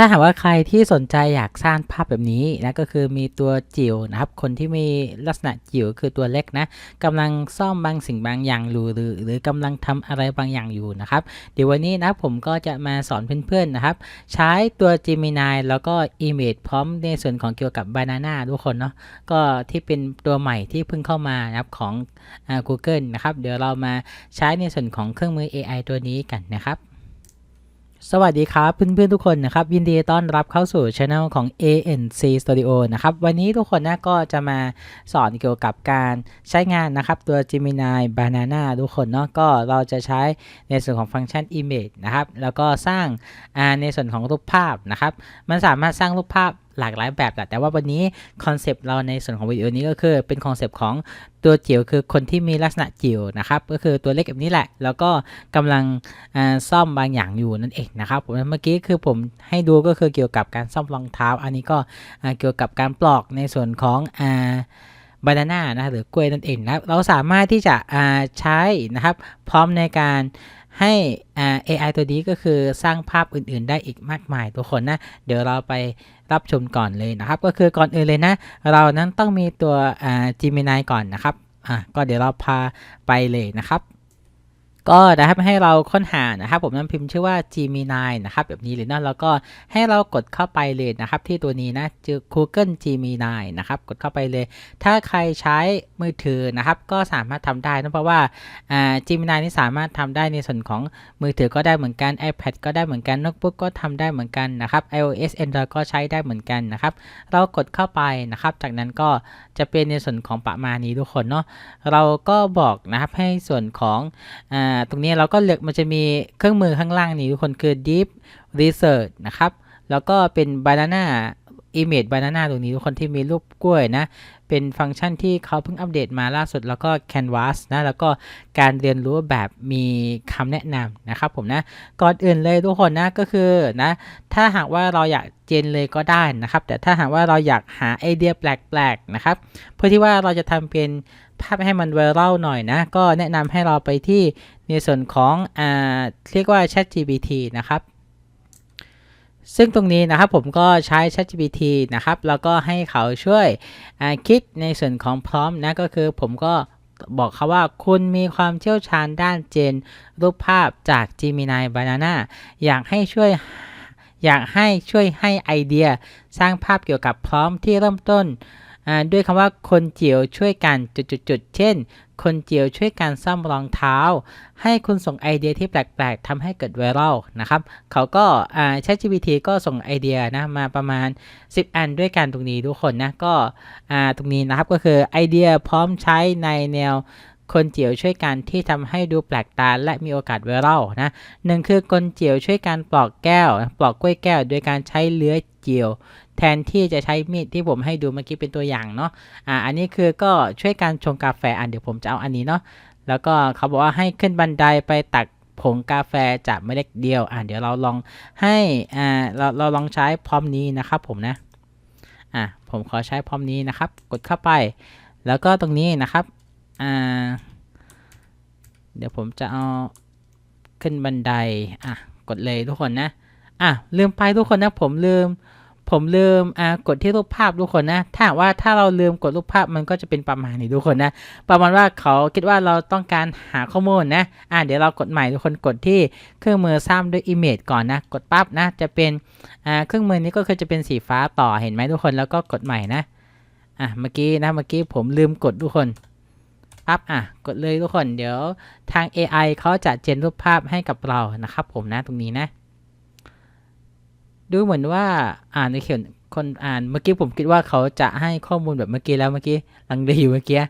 ถ้าหากว่าใครที่สนใจอยากสร้างภาพแบบนี้นะก็คือมีตัวจิ๋วนะครับ คนที่มีลักษณะจิ๋วคือตัวเล็กนะกำลังซ่อมบางสิ่งบางอย่างอยู่หรือหรือกำลังทำอะไรบางอย่างอยู่นะครับ เดี๋ยววันนี้นะผมก็จะมาสอนเพื่อนๆนะครับ ใช้ตัว Gemini แล้วก็ Image พร้อมในส่วนของเกี่ยวกับ Banana ทุกคนเนาะก็ที่เป็นตัวใหม่ที่เพิ่งเข้ามานะครับของอ่า Google นะครับ เดี๋ยวเรามาใช้ในส่วนของเครื่องมือ AI ตัวนี้กันนะครับ สวัสดีครับเพื่อนๆทุกคนนะครับยินดีต้อนรับเข้าสู่ช anel ของ ANC Studio นะครับวันนี้ทุกคนนะก็จะมาสอนเกี่ยวกับการใช้งานนะครับตัว Gemini Banana ทุกคนเนาะก็เราจะใช้ในส่วนของฟังก์ชัน Image นะครับแล้วก็สร้างในส่วนของรูปภาพนะครับมันสามารถสร้างรูปภาพ หลากหลายแบบแหละแต่ว่าวันนี้คอนเซปต์เราในส่วนของวิดีโอนี้ก็คือเป็นคอนเซปต์ของตัวจิ๋วคือคนที่มีลักษณะจิ๋วนะครับก็คือตัวเล็กแบบนี้แหละ แล้วก็กำลังซ่อมบางอย่างอยู่นั่นเองนะครับผมเมื่อกี้คือผมให้ดูก็คือเกี่ยวกับการซ่อมรองเท้า อันนี้ก็เกี่ยวกับการปลอกในส่วนของอ่าบานาน่านะหรือกล้วยนั่นเองนะเราสามารถที่จะใช้นะครับพร้อมในการ ให้ AI ตัวนี้ก็คือสร้างภาพอื่นๆ ได้อีกมากมายทุกคนนะ เดี๋ยวเราไปรับชมก่อนเลยนะครับ ก็คือก่อนอื่นเลยนะ เรานั้นต้องมีตัว Gemini ก่อนนะครับอะก็เดี๋ยวเราพาไปเลยนะครับ ก็นะครับให้เราค้นหานะครับผมนั้นพิมพ์ชื่อว่า Gemini นะครับแบบนี้เลยนะแล้วก็ให้เรากดเข้าไปเลยนะครับที่ตัวนี้นะเจอ Google Gemini นะครับกดเข้าไปเลย ถ้าใครใช้มือถือนะครับก็สามารถทำได้นะเพราะว่าอ่า Gemini นี่สามารถทำได้ในส่วนของมือถือก็ได้เหมือนกัน iPad ก็ได้เหมือนกันโน้ตบุ๊กก็ทำได้เหมือนกันนะครับ iOS Android ก็ใช้ได้เหมือนกันนะครับเรากดเข้าไปนะครับ จากนั้นก็จะเป็นในส่วนของประมาณนี้ทุกคนเนาะเราก็บอกนะครับให้ส่วนของอ่าตรงนี้เราก็เลือกมันจะมีเครื่องมือข้างล่างนี่ทุกคนคือ Deep Research นะครับ แล้วก็เป็น Banana Image Banana ตรงนี้ทุกคนที่มีรูปกล้วยนะ เป็นฟังก์ชันที่เขาเพิ่งอัปเดตมาล่าสุดแล้วก็ Canvas นะ แล้วก็การเรียนรู้แบบมีคำแนะนำนะครับผมนะ ก่อนอื่นเลยทุกคนนะก็คือนะ ถ้าหากว่าเราอยากเจนเลยก็ได้นะครับ แต่ถ้าหากว่าเราอยากหาไอเดียแปลกๆนะครับ เพื่อที่ว่าเราจะทำเป็นภาพให้มันไวรัลหน่อยนะ ก็แนะนำให้เราไปที่ในส่วนของอ่าเรียกว่า ChatGPT นะครับ ซึ่งตรงนี้นะครับผมก็ใช้ ChatGPT นะครับ แล้วก็ให้เขาช่วยคิดในส่วนของพร้อมนะก็คือผมก็บอกเขาว่าคุณมีความเชี่ยวชาญด้านเจน รูปภาพจาก Gemini Banana อยากให้ช่วยอยากให้ช่วยให้ไอเดีย สร้างภาพเกี่ยวกับพร้อมที่เริ่มต้น ด้วยคำว่าคนเจียวช่วยกันจุดๆเช่น คนเจียวช่วยกันซ่อมรองเท้า ให้คุณส่งไอเดียที่แปลกๆทำให้เกิดไวรัลนะครับ เขาก็อ่า ChatGPT ก็ส่งไอเดียนะมาประมาณ 10 อันด้วยกันตรงนี้ทุกคนนะก็ตรงนี้นะครับก็คือไอเดียพร้อมใช้ในแนวคนเจียวช่วยกันที่ทำให้ดูแปลกตาและมีโอกาสไวรัลนะหนึ่งคือคนเจียวช่วยกันปลอกแก้ว ปลอกกล้วยแก้ว โดยการใช้เลื้อยเจียว แทนที่จะใช้มีดที่ผมให้ดูเมื่อกี้เป็นตัวอย่างเนาะอ่าอันนี้คือก็ช่วยการชงกาแฟอะเดี๋ยวผมจะเอาอันนี้เนาะแล้วก็เขาบอกว่าให้ขึ้นบันไดไปตักผงกาแฟจากเมล็ดเดียวอ่าเดี๋ยวเราลองให้อ่าเราเราลองใช้พร้อมนี้นะครับผมนะอะผมขอใช้พร้อมนี้นะครับ กดเข้าไป แล้วก็ตรงนี้นะครับอ่าเดี๋ยวผมจะเอาขึ้นบันไดอะกดเลยทุกคนนะอะลืมไปทุกคนนะผมลืม ผมลืมอ่ากดที่รูปภาพทุกคนนะ ถ้าหากว่าถ้าเราลืมกดรูปภาพมันก็จะเป็นประมาณนี้ทุกคนนะ ประมาณว่าเขาคิดว่าเราต้องการหาข้อมูลนะ อ่าเดี๋ยวเรากดใหม่ทุกคนกดที่เครื่องมือสร้างด้วย Image ก่อนนะ กดปั๊บนะ จะเป็นอ่าเครื่องมือนี้ก็คือจะเป็นสีฟ้าต่อเห็นไหมทุกคนแล้วก็กดใหม่นะอะเมื่อกี้นะเมื่อกี้ผมลืมกดทุกคนปั๊บอะกดเลยทุกคนเดี๋ยวทาง AI เขาจะเจนรูปภาพให้กับเรานะครับผมนะตรงนี้นะ ดูเหมือนว่าอ่านในเขียนคนอ่านเมื่อกี้ผมคิดว่าเขาจะให้ข้อมูลแบบเมื่อกี้แล้วเมื่อกี้ลังเลอยู่เมื่อกี้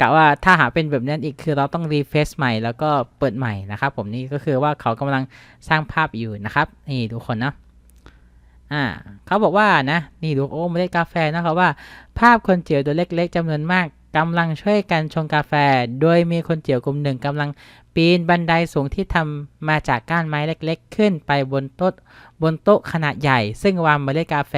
กะว่าถ้าหาเป็นแบบนั้นอีกคือเราต้องรีเฟซใหม่แล้วก็เปิดใหม่นะครับ ผมนี่ก็คือว่าเขากำลังสร้างภาพอยู่นะครับ นี่ทุกคนเนาะอ่าเขาบอกว่านะนี่ดูโอ้เมล็ดกาแฟนะครับว่าภาพคนเจียวตัวเล็กๆจำนวนมากกำลังช่วยกันชงกาแฟ โดยมีคนเจียวกลุ่มหนึ่งกำลัง ปีนบันไดสูงที่ทำมาจากก้านไม้เล็กๆ ขึ้นไปบนโต๊ะบนโต๊ะขนาดใหญ่ ซึ่งวางเมล็ดกาแฟ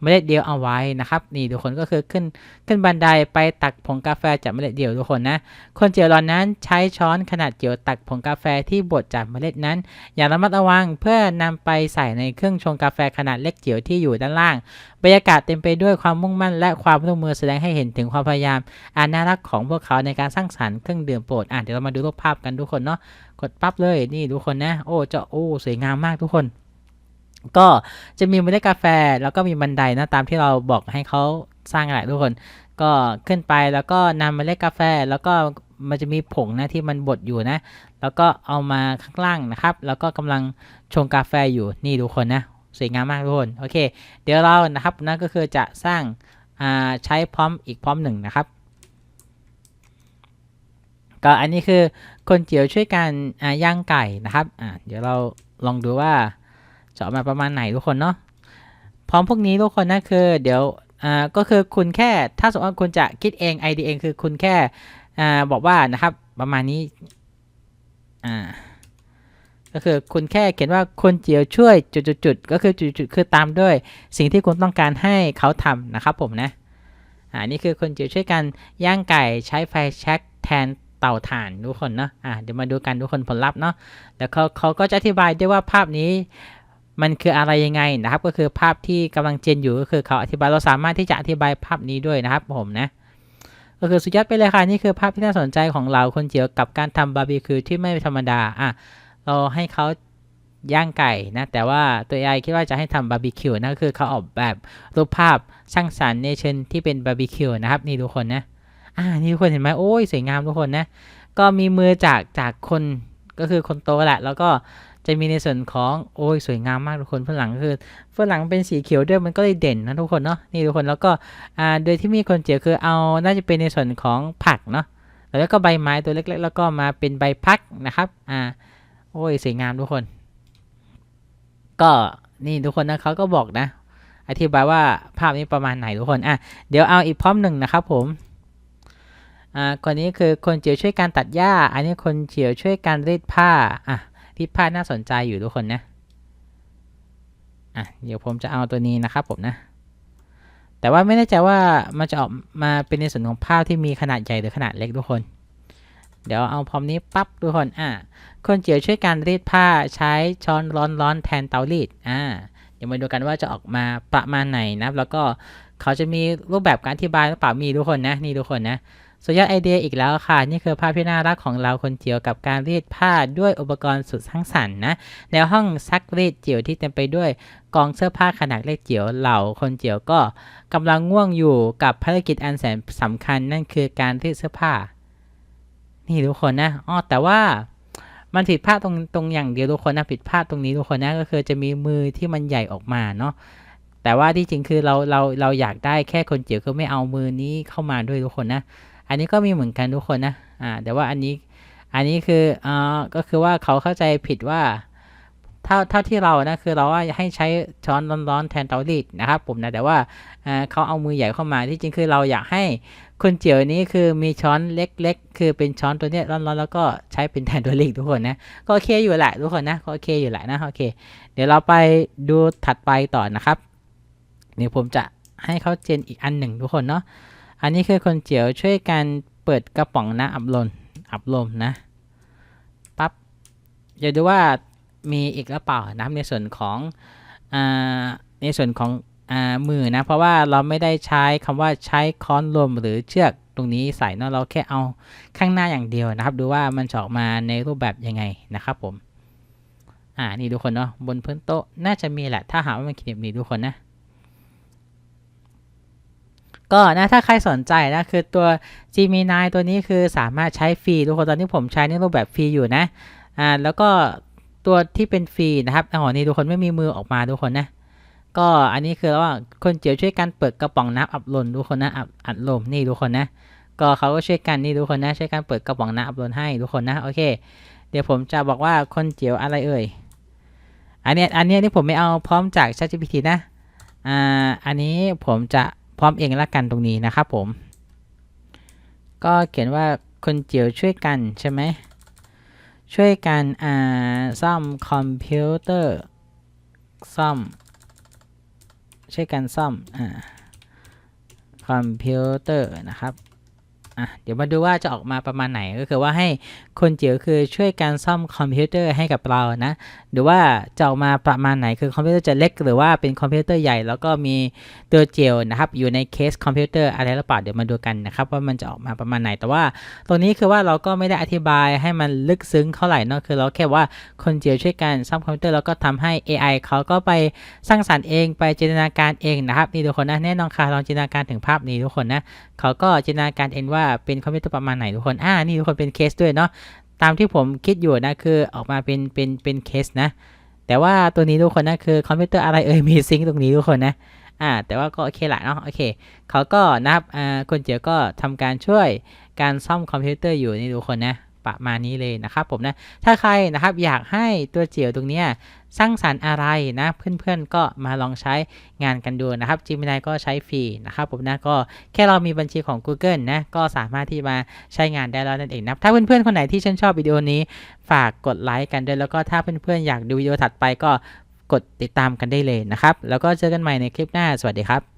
เมล็ดเดียวเอาไว้นะครับ นี่ทุกคนก็คือขึ้นขึ้นบันไดไปตักผงกาแฟจากเมล็ดเดียวทุกคนนะ คนเจียวเหล่านั้นใช้ช้อนขนาดเจียวตักผงกาแฟที่บดจากเมล็ดนั้น อย่างระมัดระวังเพื่อนำไปใส่ในเครื่องชงกาแฟขนาดเล็กเจียวที่อยู่ด้านล่าง บรรยากาศเต็มไปด้วยความมุ่งมั่น และความร่วมมือแสดงให้เห็นถึงความพยายามอันน่ารักของพวกเขาในการสร้างสรรค์เครื่องดื่มโปรดอะเดี๋ยวเรามาดูรูปภาพกันทุกคนเนาะกดปั๊บเลยนี่ทุกคนนะโอ้เจ้าโอ้สวยงามมากทุกคน ก็จะมีเมล็ดกาแฟแล้วก็มีบันไดนะตามที่เราบอกให้เขาสร้างอะไรทุกคน ก็ขึ้นไปแล้วก็นำเมล็ดกาแฟแล้วก็มันจะมีผงนะที่มันบดอยู่นะ แล้วก็เอามาข้างล่างนะครับ แล้วก็กำลังชงกาแฟอยู่นี่ทุกคนนะสวยงามมากทุกคนโอเค เดี๋ยวเรานะครับนั่นก็คือจะสร้างใช้พร้อมอีกพร้อมหนึ่งนะครับ ก็อันนี้คือ คนเจียวช่วยกันย่างไก่นะครับอ่าเดี๋ยวเราลองดูว่าจะออกมาประมาณไหนทุกคนเนาะพร้อมพวกนี้ทุกคนนะคือ เดี๋ยวอ่าก็คือคุณแค่ถ้าสมมติว่าคุณจะคิดเองไอเดียเองคือคุณแค่อ่าบอกว่านะครับประมาณนี้อ่าก็คือคุณแค่เขียนว่าคนเจียวช่วยจุดๆก็คือจุดๆคือตามด้วย สิ่งที่คุณต้องการให้เขาทำนะครับผมนะอ่านี่คือคนเจียวช่วยกันย่างไก่ใช้ไฟแช็กแทน เตาถ่านทุกคนเนาะอ่าเดี๋ยวมาดูกันทุกคนผลลัพธ์เนาะแล้วเขาเขาก็จะอธิบายด้วยว่าภาพนี้มันคืออะไรยังไงนะครับ ก็คือภาพที่กำลังเจนอยู่ก็คือเขาอธิบายเราสามารถที่จะอธิบายภาพนี้ด้วยนะครับผมนะก็คือสุดยอดไปเลยค่ะนี่คือภาพที่น่าสนใจของเราคนเจียวกับการทำบาร์บีคิวที่ไม่ธรรมดาอะเราให้เขาย่างไก่นะแต่ว่าตัว AI คิดว่าจะให้ทำบาร์บีคิวนะก็คือเขาออกแบบรูปภาพช่างสรรค์ในเชิงที่เป็นบาร์บีคิวนะครับนี่ทุกคนนะ อ่านี่ทุกคนเห็นไหมโอ้ยสวยงามทุกคนนะ ก็มีมือจากจากคนก็คือคนโตแหละ แล้วก็จะมีในส่วนของโอ้ยสวยงามมากทุกคนฝรั่งก็คือฝรั่งเป็นสีเขียวด้วยมันก็เลยเด่นนะทุกคนเนาะนี่ทุกคนแล้วก็อ่าโดยที่มีคนเจียวคือเอาน่าจะเป็นในส่วนของผักเนาะแล้วก็ใบไม้ตัวเล็ก ๆ แล้วก็มาเป็นใบพักนะครับอ่าโอ้ยสวยงามทุกคน ก็นี่ทุกคนนะเขาก็บอกนะ อธิบายว่าภาพนี้ประมาณไหนทุกคนอะเดี๋ยวเอาอีกพร้อมหนึ่งนะครับผม อ่าคนนี้คือคนเจียวช่วยการตัดหญ้า อันนี้คนเจียวช่วยการรีดผ้าอะรีดผ้าน่าสนใจอยู่ทุกคนนะอะเดี๋ยวผมจะเอาตัวนี้นะครับผมนะแต่ว่าไม่แน่ใจว่ามันจะออกมาเป็นในส่วนของภาพที่มีขนาดใหญ่หรือขนาดเล็กทุกคน เดี๋ยวเอาพร้อมนี้ปั๊บทุกคนอะคนเจียวช่วยการรีดผ้าใช้ช้อนร้อนๆแทนเตารีดอ่า ดี๋ยวมาดูกันว่าจะออกมาประมาณไหนนะแล้วก็เขาจะมีรูปแบบการอธิบายหรือเปล่ามีทุกคนนะนี่ทุกคนนะสุดยอดไอเดียอีกแล้วค่ะ นี่คือภาพที่น่ารักของเราคนเจียวกับการรีดผ้าด้วยอุปกรณ์สุดสร้างสรรค์นะ ในห้องซักรีดเจียวที่เต็มไปด้วยกองเสื้อผ้าขนาดเล็กเจียวเหล่าคนเจียวก็กำลังง่วงอยู่กับภารกิจอันแสนสำคัญนั่นคือการรีดเสื้อผ้า นี่ทุกคนนะอ๋อแต่ว่า มันผิดพลาดตรงตรงอย่างเดียวทุกคนนะผิดพลาดตรงนี้ทุกคนนะก็คือจะมีมือที่มันใหญ่ออกมาเนาะแต่ว่าที่จริงคือเราเราเราอยากได้แค่คนเจียวคือไม่เอามือนี้เข้ามาด้วยทุกคนนะ อันนี้ก็มีเหมือนกันทุกคนนะอ่าแต่ว่าอันนี้อันนี้คืออ่าก็คือว่าเขาเข้าใจผิดว่า เท่าเท่าที่เรานะคือเราว่าให้ใช้ช้อนร้อนๆแทนเตารีดนะครับผมนะแต่ว่าเขาเอามือใหญ่เข้ามาที่จริงคือเราอยากให้คนเจียวนี้คือมีช้อนเล็ก ๆ คือเป็นช้อนตัวเนี้ยร้อนๆแล้วก็ใช้เป็นแทนตัวรีดทุกคนนะก็โอเคอยู่แหละทุกคนนะก็โอเคอยู่แหละนะโอเค เดี๋ยวเราไปดูถัดไปต่อนะครับเดี๋ยวผมจะให้เขาเจนอีกอันหนึ่งทุกคนเนาะอันนี้คือคนเจียวช่วยกันเปิดกระป๋องน้ำอับลมอับลมนะปั๊บอย่าดูว่า มีอีกหรือเปล่านะครับในส่วนของอในส่วนของอมือนะ เพราะว่าเราไม่ได้ใช้คำว่าใช้ค้อนลมหรือเชือกตรงนี้ใส่เนาะเราแค่เอาข้างหน้าอย่างเดียวนะครับ ดูว่ามันจะออกมาในรูปแบบยังไงนะครับผมอ่านี่ทุกคนเนาะบนพื้นโต๊ะน่าจะมีแหละ ถ้าหาว่ามันเขียนนี้ทุกคนนะก็นะถ้าใครสนใจนะคือตัว Gemini ตัวนี้คือสามารถใช้ฟรีทุกคนตอนนี้ผมใช้ในรูปแบบฟรีอยู่นะอ่าแล้วก็ ตัวที่เป็นฟรีนะครับอ๋อนี่ทุกคนไม่มีมือออกมาทุกคนนะ ก็อันนี้คือว่าคนเจียวช่วยกันเปิดกระป๋องน้ำอัดลมทุกคนนะอัดอัดลมนี่ทุกคนนะ ก็เขาก็ช่วยกันนี่ทุกคนนะช่วยกันเปิดกระป๋องน้ำอัดลมให้ทุกคนนะโอเค เดี๋ยวผมจะบอกว่าคนเจียวอะไรเอ่ยอันนี้อันนี้นี่ผมไม่เอาพร้อมจาก ChatGPT นะอ่าอันนี้ผมจะพร้อมเองละกันตรงนี้นะครับผม ก็เขียนว่าคนเจียวช่วยกันใช่ไหม ช่วยกันอ่าซ่อมคอมพิวเตอร์ซ่อม ช่วยกันซ่อมอ่าคอมพิวเตอร์นะครับอะเดี๋ยวมาดูว่าจะออกมาประมาณไหนก็คือว่าให้คนจิ๋วคือช่วยการซ่อมคอมพิวเตอร์ให้กับเรานะ หรือว่าจะออกมาประมาณไหนคือคอมพิวเตอร์จะเล็กหรือว่าเป็นคอมพิวเตอร์ใหญ่ แล้วก็มีตัวเจลนะครับ อยู่ในเคสคอมพิวเตอร์อะไรหรือเปล่าเดี๋ยวมาดูกันนะครับ ว่ามันจะออกมาประมาณไหน แต่ว่าตรงนี้คือว่าเราก็ไม่ได้อธิบายให้มันลึกซึ้งเท่าไหร่เนอะคือเราแค่ว่าคนจิ๋วช่วยกันซ่อมคอมพิวเตอร์แล้วก็ทำให้ AI เขาก็ไปสร้างสรรค์เองไปจินตนาการเองนะครับนี่ทุกคนนะแน่นอนค่ะลองจินตนาการถึงภาพนี้ทุกคนนะเขาก็จินตนาการเองว่าเป็นคอมพิวเตอร์ประมาณไหนทุกคนอ่านี่ทุกคนเป็นเคสด้วยเนาะ ตามที่ผมคิดอยู่นะคือออกมาเป็นเป็นเป็นเคสนะ แต่ว่าตัวนี้ทุกคนนะคือคอมพิวเตอร์อะไรเอ่ยมีซิงค์ตรงนี้ทุกคนนะอ่าแต่ว่าก็โอเคละเนาะโอเคเขาก็นะครับอ่าคนเจียวก็ทำการช่วยการซ่อมคอมพิวเตอร์อยู่นี่ทุกคนนะ ประมาณนี้เลยนะครับผมนะถ้าใครนะครับอยากให้ตัวเจียวตรงเนี้ยสร้างสรรค์อะไรนะเพื่อนๆก็มาลองใช้งานกันดูนะครับ Gemini ก็ใช้ฟรีนะครับผมนะก็แค่เรามีบัญชีของ Google นะก็สามารถที่มาใช้งานได้แล้วนั่นเองนับถ้าเพื่อนๆคนไหนที่ชื่นชอบวิดีโอนี้ฝากกดไลค์กันด้วยแล้วก็ถ้าเพื่อนๆอยากดูวิดีโอถัดไปก็กดติดตามกันได้เลยนะครับ แล้วก็เจอกันใหม่ในคลิปหน้าสวัสดีครับ